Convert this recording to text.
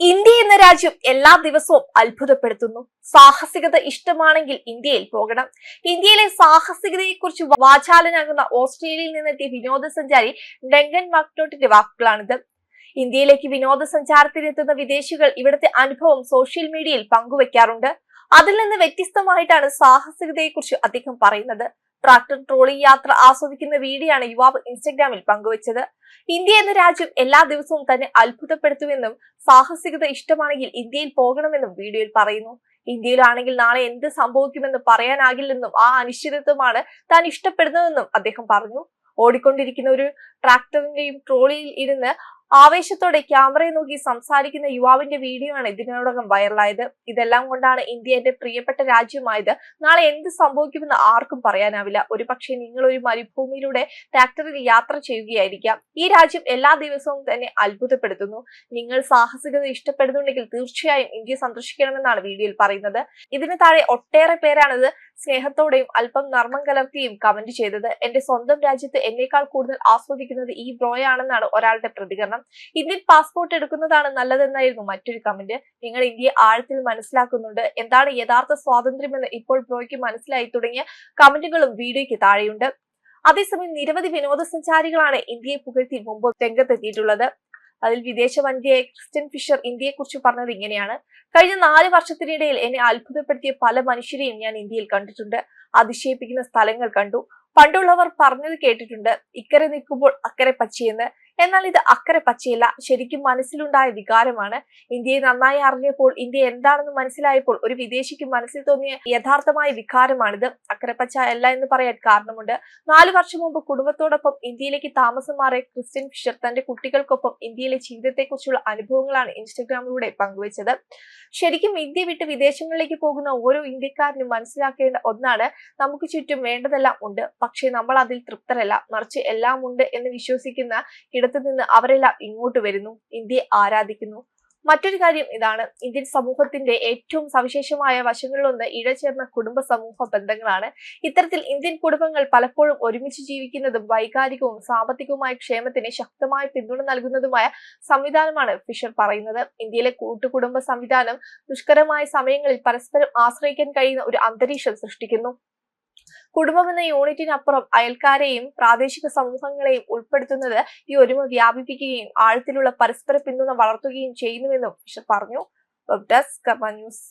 India എന്ന രാജ്യം എല്ലാ ദിവസവും അത്ഭുതപ്പെടുത്തുന്നു. സാഹസികത ഇഷ്ടമാണെങ്കിൽ ഇന്ത്യയിൽ പോകണം. ഇന്ത്യയിലെ സാഹസികതയെക്കുറിച്ച് വാചാലനാകുന്ന ഓസ്ട്രേലിയയിൽ നിന്നെത്തിയ വിനോദസഞ്ചാരി ഡെങ്കൻ മക്നോട്ടിന്റെ വാക്കുകളാണിത്. ഇന്ത്യയിലേക്ക് വിനോദസഞ്ചാരത്തിനെത്തുന്ന വിദേശികൾ ഇവിടുത്തെ അനുഭവം സോഷ്യൽ മീഡിയയിൽ പങ്കുവെക്കാറുണ്ട്. അതിൽ നിന്ന് വ്യത്യസ്തമായിട്ടാണ് സാഹസികതയെക്കുറിച്ച് അദ്ദേഹം പറയുന്നത്. ട്രാക്ടർ ട്രോളി യാത്ര ആസ്വദിക്കുന്ന വീഡിയോ ആണ് യുവാവ് ഇൻസ്റ്റഗ്രാമിൽ പങ്കുവച്ചത്. ഇന്ത്യ എന്ന രാജ്യം എല്ലാ ദിവസവും തന്നെ അത്ഭുതപ്പെടുത്തുമെന്നും സാഹസികത ഇഷ്ടമാണെങ്കിൽ ഇന്ത്യയിൽ പോകണമെന്നും വീഡിയോയിൽ പറയുന്നു. ഇന്ത്യയിലാണെങ്കിൽ നാളെ എന്ത് സംഭവിക്കുമെന്ന് പറയാനാകില്ലെന്നും ആ അനിശ്ചിതത്വമാണ് താൻ ഇഷ്ടപ്പെടുന്നതെന്നും അദ്ദേഹം പറഞ്ഞു. ഓടിക്കൊണ്ടിരിക്കുന്ന ഒരു ട്രാക്ടറിന്റെയും ട്രോളിയിൽ ഇരുന്ന് ആവേശത്തോടെ ക്യാമറയെ നോക്കി സംസാരിക്കുന്ന യുവാവിന്റെ വീഡിയോ ആണ് ഇതിനോടകം വൈറലായത് ഇതെല്ലാം കൊണ്ടാണ് ഇന്ത്യ എന്റെ പ്രിയപ്പെട്ട രാജ്യമായത്. നാളെ എന്ത് സംഭവിക്കുമെന്ന് ആർക്കും പറയാനാവില്ല. ഒരുപക്ഷെ നിങ്ങൾ ഒരു മരുഭൂമിയിലൂടെ ട്രാക്ടറിൽ യാത്ര ചെയ്യുകയായിരിക്കാം. ഈ രാജ്യം എല്ലാ ദിവസവും തന്നെ അത്ഭുതപ്പെടുത്തുന്നു. നിങ്ങൾ സാഹസികത ഇഷ്ടപ്പെടുന്നുണ്ടെങ്കിൽ തീർച്ചയായും ഇന്ത്യ സന്ദർശിക്കണമെന്നാണ് വീഡിയോയിൽ പറയുന്നത്. ഇതിന് താഴെ ഒട്ടേറെ പേരാണിത് സ്നേഹത്തോടെയും അല്പം നർമ്മം കലർത്തിയും കമന്റ് ചെയ്തത്. എന്റെ സ്വന്തം രാജ്യത്ത് എന്നേക്കാൾ കൂടുതൽ ആസ്വദിക്കുന്നത് ഈ ബ്രോയാണെന്നാണ് ഒരാളുടെ പ്രതികരണം. ഇന്ത്യൻ പാസ്പോർട്ട് എടുക്കുന്നതാണ് നല്ലതെന്നായിരുന്നു മറ്റൊരു കമന്റ് നിങ്ങൾ ഇന്ത്യയെ ആഴത്തിൽ മനസ്സിലാക്കുന്നുണ്ട്. എന്താണ് യഥാർത്ഥ സ്വാതന്ത്ര്യമെന്ന് ഇപ്പോൾ ബ്രോയ്ക്ക് മനസ്സിലായി തുടങ്ങിയ കമന്റുകളും വീഡിയോയ്ക്ക് താഴെയുണ്ട്. അതേസമയം നിരവധി വിനോദസഞ്ചാരികളാണ് ഇന്ത്യയെ പുകഴ്ത്തി മുമ്പ് രംഗത്തെത്തിയിട്ടുള്ളത്. അതിൽ വിദേശ വനിതയായ ക്രിസ്റ്റ്യൻ ഫിഷർ ഇന്ത്യയെക്കുറിച്ച് പറഞ്ഞത് ഇങ്ങനെയാണ്. കഴിഞ്ഞ നാല് വർഷത്തിനിടയിൽ എന്നെ അത്ഭുതപ്പെടുത്തിയ പല മനുഷ്യരെയും ഞാൻ ഇന്ത്യയിൽ കണ്ടിട്ടുണ്ട്. അതിശയിപ്പിക്കുന്ന സ്ഥലങ്ങൾ കണ്ടു. പണ്ടുള്ളവർ പറഞ്ഞത് കേട്ടിട്ടുണ്ട് ഇക്കരെ നിൽക്കുമ്പോൾ അക്കരെ പച്ചയെന്ന് എന്നാൽ ഇത് അക്കരെ പച്ചയല്ല. ശരിക്കും മനസ്സിലുണ്ടായ വികാരമാണ്. ഇന്ത്യയെ നന്നായി അറിഞ്ഞപ്പോൾ ഇന്ത്യ എന്താണെന്ന് മനസ്സിലായപ്പോൾ ഒരു വിദേശിക്ക് മനസ്സിൽ തോന്നിയ യഥാർത്ഥമായ വികാരമാണിത്. അക്കരെ പച്ച അല്ല എന്ന് പറയാൻ കാരണമുണ്ട്. നാലു വർഷം മുമ്പ് കുടുംബത്തോടൊപ്പം ഇന്ത്യയിലേക്ക് താമസം മാറിയ ക്രിസ്ത്യൻ ഫിഷർ തന്റെ കുട്ടികൾക്കൊപ്പം ഇന്ത്യയിലെ ജീവിതത്തെക്കുറിച്ചുള്ള അനുഭവങ്ങളാണ് ഇൻസ്റ്റഗ്രാമിലൂടെ പങ്കുവച്ചത്. ശരിക്കും ഇന്ത്യ വിട്ട് വിദേശങ്ങളിലേക്ക് പോകുന്ന ഓരോ ഇന്ത്യക്കാരനും മനസ്സിലാക്കേണ്ട ഒന്നാണ് നമുക്ക് ചുറ്റും വേണ്ടതെല്ലാം ഉണ്ട്. പക്ഷേ നമ്മൾ അതിൽ തൃപ്തരല്ല. മറിച്ച് എല്ലാം ഉണ്ട് എന്ന് വിശ്വസിക്കുന്ന ഇടത്തു നിന്ന് അവരെല്ലാം ഇങ്ങോട്ട് വരുന്നു ഇന്ത്യയെ ആരാധിക്കുന്നു. മറ്റൊരു കാര്യം ഇതാണ് ഇന്ത്യൻ സമൂഹത്തിന്റെ ഏറ്റവും സവിശേഷമായ വശങ്ങളിലൊന്ന് ഇഴചേർന്ന കുടുംബ സമൂഹ ബന്ധങ്ങളാണ്. ഇത്തരത്തിൽ ഇന്ത്യൻ കുടുംബങ്ങൾ പലപ്പോഴും ഒരുമിച്ച് ജീവിക്കുന്നതും വൈകാരികവും സാമ്പത്തികവുമായ ക്ഷേമത്തിന് ശക്തമായ പിന്തുണ നൽകുന്നതുമായ സംവിധാനമാണ് ഫിഷർ പറയുന്നത്. ഇന്ത്യയിലെ കൂട്ടുകുടുംബ സംവിധാനം ദുഷ്കരമായ സമയങ്ങളിൽ പരസ്പരം ആശ്രയിക്കാൻ കഴിയുന്ന ഒരു അന്തരീക്ഷം സൃഷ്ടിക്കുന്നു. കുടുംബം എന്ന യൂണിറ്റിനപ്പുറം അയൽക്കാരെയും പ്രാദേശിക സമൂഹങ്ങളെയും ഉൾപ്പെടുത്തുന്നത് ഈ ഒരുമ വ്യാപിപ്പിക്കുകയും ആഴത്തിലുള്ള പരസ്പര പിന്തുണ വളർത്തുകയും ചെയ്യുന്നുവെന്നും ബിഷപ്പ് പറഞ്ഞു. Desk news